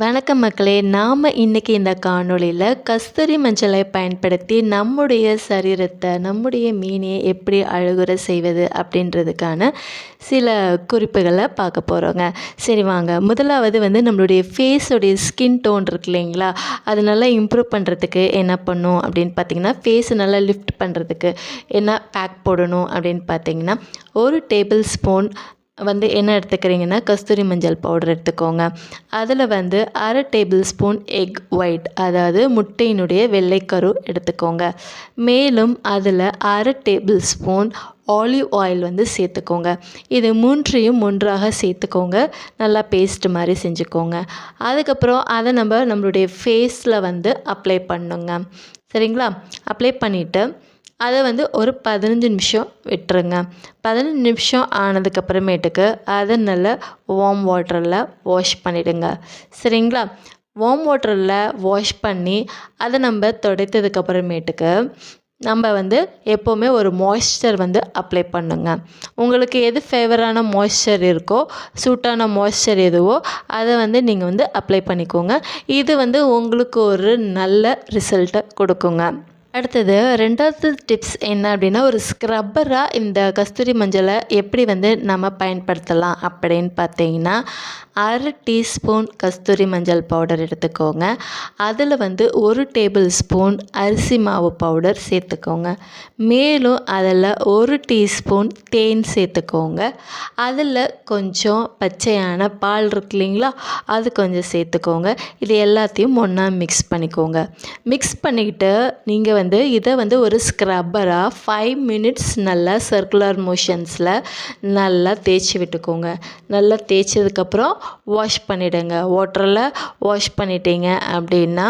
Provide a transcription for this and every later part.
வணக்கம் மக்களே நாம் இன்றைக்கி இந்த காணொளியில் கஸ்தூரி மஞ்சளை பயன்படுத்தி நம்முடைய சரீரத்தை நம்முடைய மீனையை எப்படி அழுகுற செய்வது அப்படின்றதுக்கான சில குறிப்புகளை பார்க்க போகிறோங்க சரி வாங்க. முதலாவது வந்து நம்மளுடைய ஃபேஸோடைய ஸ்கின் டோன் இருக்கு இல்லைங்களா? அது நல்லா இம்ப்ரூவ் பண்ணுறதுக்கு என்ன பண்ணும் அப்படின்னு பார்த்தீங்கன்னா ஃபேஸை நல்லா லிஃப்ட் பண்ணுறதுக்கு என்ன பேக் போடணும் அப்படின்னு பார்த்தீங்கன்னா ஒரு டேபிள் ஸ்பூன் வந்து என்ன எடுத்துக்கிறீங்கன்னா கஸ்தூரி மஞ்சள் பவுடர் எடுத்துக்கோங்க. அதில் வந்து அரை டேபிள் ஸ்பூன் எக் ஒயிட் அதாவது முட்டையினுடைய வெள்ளைக்கரு எடுத்துக்கோங்க. மேலும் அதில் அரை டேபிள் ஸ்பூன் ஆலிவ் ஆயில் வந்து சேர்த்துக்கோங்க. இது மூன்றையும் ஒன்றாக சேர்த்துக்கோங்க. நல்லா பேஸ்ட் மாதிரி செஞ்சுக்கோங்க. அதுக்கப்புறம் அதை நம்ம நம்மளுடைய ஃபேஸில் வந்து அப்ளை பண்ணுங்க. சரிங்களா? அப்ளை பண்ணிவிட்டு அதை வந்து ஒரு பதினஞ்சு நிமிஷம் விட்டுருங்க. பதினஞ்சு நிமிஷம் ஆனதுக்கப்புறமேட்டுக்கு அதை நல்லா வார்ம் வாட்டரில் வாஷ் பண்ணிவிடுங்க சரிங்களா? வார்ம் வாட்டரில் வாஷ் பண்ணி அதை நம்ம துடைத்ததுக்கப்புறமேட்டுக்கு நம்ம வந்து எப்போவுமே ஒரு மாய்ஸ்சர் வந்து அப்ளை பண்ணுங்க. உங்களுக்கு எது ஃபேவரான மாய்ஸ்சர் இருக்கோ சூட்டான மாய்ஸ்சர் எதுவோ அதை வந்து நீங்கள் வந்து அப்ளை பண்ணிக்கோங்க. இது வந்து உங்களுக்கு ஒரு நல்ல ரிசல்ட்டை கொடுக்குங்க. அடுத்தது ரெண்டாவது டிப்ஸ் என்ன அப்படின்னா ஒரு ஸ்க்ரப்பராக இந்த கஸ்தூரி மஞ்சளை எப்படி வந்து நம்ம பயன்படுத்தலாம் அப்படின்னு பார்த்தீங்கன்னா அரை டீஸ்பூன் கஸ்தூரி மஞ்சள் பவுடர் எடுத்துக்கோங்க. அதில் வந்து ஒரு டேபிள் ஸ்பூன் அரிசி மாவு பவுடர் சேர்த்துக்கோங்க. மேலும் அதில் ஒரு டீஸ்பூன் தேன் சேர்த்துக்கோங்க. அதில் கொஞ்சம் பச்சையான பால் இருக்கு இல்லைங்களா அது கொஞ்சம் சேர்த்துக்கோங்க. இது எல்லாத்தையும் ஒன்றா மிக்ஸ் பண்ணிக்கோங்க. மிக்ஸ் பண்ணிக்கிட்டு நீங்கள் வந்து இதை வந்து ஒரு ஸ்க்ரப்பராக ஃபைவ் மினிட்ஸ் நல்லா சர்க்குலர் மோஷன்ஸில் நல்லா தேய்ச்சி விட்டுக்கோங்க. நல்லா தேய்ச்சதுக்கப்புறம் வாஷ் பண்ணிவிடுங்க வாட்டரில் வாஷ் பண்ணிட்டீங்க அப்படின்னா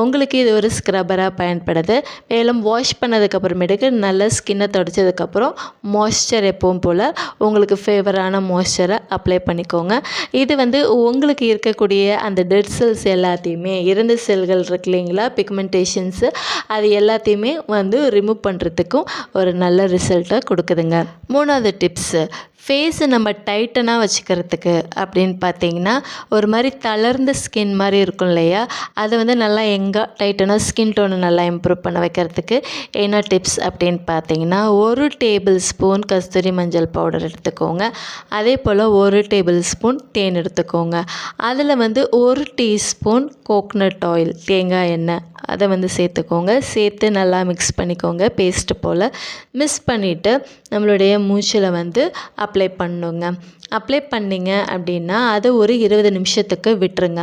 உங்களுக்கு இது ஒரு ஸ்க்ரப்பராக பயன்படுது. மேலும் வாஷ் பண்ணதுக்கப்புறமேட்டுக்கு நல்ல ஸ்கின்னை தொடச்சதுக்கப்புறம் மாய்ஸ்சர் எப்பவும் போல் உங்களுக்கு ஃபேவரான மாய்ஸ்சரை அப்ளை பண்ணிக்கோங்க. இது வந்து உங்களுக்கு இருக்கக்கூடிய அந்த டெட் செல்ஸ் எல்லாத்தையுமே இறந்த செல்கள் இருக்கு இல்லைங்களா பிக்மெண்டேஷன்ஸு அது எல்லாத்தையுமே வந்து ரிமூவ் பண்ணுறதுக்கும் ஒரு நல்ல ரிசல்ட்டை கொடுக்குதுங்க. மூணாவது டிப்ஸு ஃபேஸை நம்ம டைட்டனாக வச்சுக்கிறதுக்கு அப்படின்னு பார்த்தீங்கன்னா ஒரு மாதிரி தளர்ந்த ஸ்கின் மாதிரி இருக்கும் இல்லையா? அதை வந்து நல்லா எங்கே டைட்டனாக ஸ்கின் டோனை நல்லா இம்ப்ரூவ் பண்ண வைக்கிறதுக்கு என்ன டிப்ஸ் அப்படின்னு பார்த்தீங்கன்னா ஒரு டேபிள் ஸ்பூன் கஸ்தூரி மஞ்சள் பவுடர் எடுத்துக்கோங்க. அதே போல் ஒரு டேபிள் ஸ்பூன் தேன் எடுத்துக்கோங்க. அதில் வந்து ஒரு டீஸ்பூன் கோக்னட் ஆயில் தேங்காய் எண்ணெய் அதை வந்து சேர்த்துக்கோங்க. சேர்த்து நல்லா மிக்ஸ் பண்ணிக்கோங்க. பேஸ்ட்டு போல். மிக்ஸ் பண்ணிவிட்டு நம்மளுடைய மூச்சில் வந்து அப்ளை பண்ணுங்க அப்ளை பண்ணிங்க அப்படின்னா அதை ஒரு இருபது நிமிஷத்துக்கு விட்டுருங்க.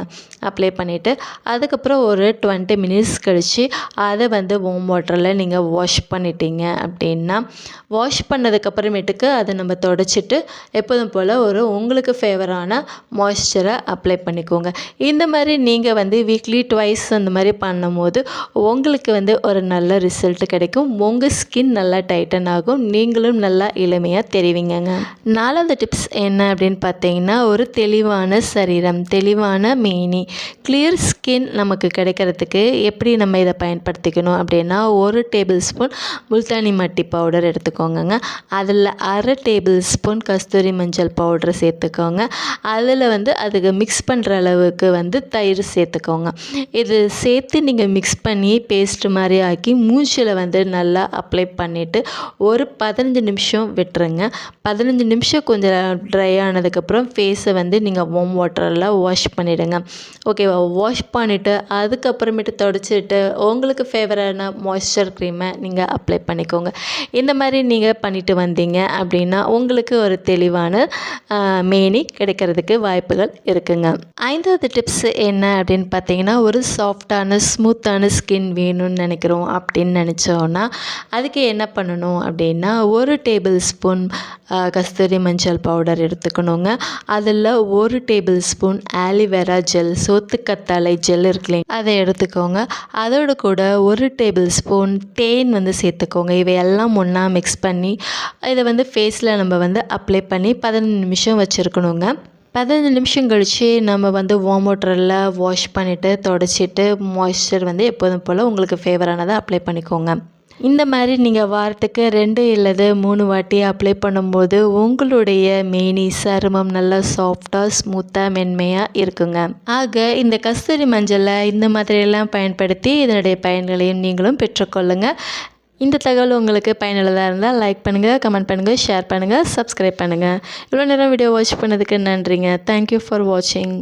அப்ளை பண்ணிவிட்டு அதுக்கப்புறம் ஒரு டுவெண்ட்டி மினிட்ஸ் கழித்து அதை வந்து வார்ம் வாட்டரில் நீங்கள் வாஷ் பண்ணிட்டீங்க அப்படின்னா வாஷ் பண்ணதுக்கப்புறமேட்டுக்கு அதை நம்ம தொடச்சிட்டு எப்போதும் போல் ஒரு உங்களுக்கு ஃபேவரான மாய்ஸ்சரை அப்ளை பண்ணிக்கோங்க. இந்த மாதிரி நீங்கள் வந்து வீக்லி ட்வைஸ் அந்த மாதிரி பண்ணும்போது உங்களுக்கு வந்து ஒரு நல்ல ரிசல்ட் கிடைக்கும். உங்கள் ஸ்கின் நல்லா டைட்டன் ஆகும். நீங்களும் நல்லா இளமையாக தெரிவிங்கங்க. நாலாவது டிப்ஸ் என்ன என்ன அப்படின்னு பார்த்தீங்கன்னா ஒரு தெளிவான சரீரம் தெளிவான மேனி கிளியர் ஸ்கின் நமக்கு கிடைக்கிறதுக்கு எப்படி நம்ம இதை பயன்படுத்திக்கணும் அப்படின்னா ஒரு டேபிள் ஸ்பூன் முல்தானி மட்டி பவுடர் எடுத்துக்கோங்க அதில் அரை டேபிள் ஸ்பூன் கஸ்தூரி மஞ்சள் பவுடர் சேர்த்துக்கோங்க. அதில் வந்து அதுக்கு மிக்ஸ் பண்ணுற அளவுக்கு வந்து தயிர் சேர்த்துக்கோங்க. இது சேர்த்து நீங்கள் மிக்ஸ் பண்ணி பேஸ்ட் மாதிரி ஆக்கி மூச்சில் வந்து நல்லா அப்ளை பண்ணிவிட்டு ஒரு பதினஞ்சு நிமிஷம் விட்டுருங்க. பதினஞ்சு நிமிஷம் கொஞ்சம் ட்ரை ட்ரை ஆனதுக்கப்புறம் ஃபேஸை வந்து நீங்கள் வார்ம் வாட்டரில் வாஷ் பண்ணிவிடுங்க ஓகேவா வாஷ் பண்ணிவிட்டு அதுக்கப்புறமேட்டு தொடச்சிட்டு உங்களுக்கு ஃபேவரான மாய்ஸ்சர் க்ரீமை நீங்கள் அப்ளை பண்ணிக்கோங்க. இந்த மாதிரி நீங்கள் பண்ணிட்டு வந்தீங்க அப்படின்னா உங்களுக்கு ஒரு தெளிவான மேனி கிடைக்கிறதுக்கு வாய்ப்புகள் இருக்குங்க. ஐந்தாவது டிப்ஸ் என்ன அப்படின்னு பார்த்தீங்கன்னா ஒரு சாஃப்டான ஸ்மூத்தான ஸ்கின் வேணும்னு நினைக்கிறோம் அப்படின்னு நினச்சோன்னா அதுக்கு என்ன பண்ணணும் அப்படின்னா ஒரு டேபிள் ஸ்பூன் கஸ்தூரி மஞ்சள் பவுடர் எடுத்துக்கணுங்க. அதில் ஒரு table spoon aloe vera gel சோத்துக்கத்தாழை gel இருக்குல்லைங்க அதை எடுத்துக்கோங்க. அதோடு கூட ஒரு டேபிள் ஸ்பூன் தேன் வந்து சேர்த்துக்கோங்க. இவையெல்லாம் ஒன்றா மிக்ஸ் பண்ணி இதை வந்து ஃபேஸில் நம்ம வந்து அப்ளை பண்ணி பதினஞ்சு நிமிஷம் வச்சுருக்கணுங்க. பதினஞ்சு நிமிஷம் கழித்து நம்ம வந்து வார்ம் வாட்டரில் வாஷ் பண்ணிவிட்டு தொடச்சிட்டு மாய்ஸ்சர் வந்து எப்போதும் போல் உங்களுக்கு ஃபேவரானதை அப்ளை பண்ணிக்கோங்க. இந்த மாதிரி நீங்கள் வாரத்துக்கு ரெண்டு இல்லது மூணு வாட்டி அப்ளை பண்ணும்போது உங்களுடைய மேனி சருமம் நல்லா சாஃப்டாக ஸ்மூத்தாக மென்மையாக இருக்குங்க. ஆக இந்த கஸ்தூரி மஞ்சளை இந்த மாதிரியெல்லாம் பயன்படுத்தி இதனுடைய பயன்களையும் நீங்களும் பெற்றுக்கொள்ளுங்கள் இந்த தகவல் உங்களுக்கு பயனுள்ளதாக இருந்தால் லைக் பண்ணுங்கள் கமெண்ட் பண்ணுங்கள் ஷேர் பண்ணுங்கள் சப்ஸ்கிரைப் பண்ணுங்கள் இவ்வளோ நேரம் வீடியோ வாட்ச் பண்ணதுக்கு நன்றிங்க. தேங்க்யூ ஃபார் வாட்சிங்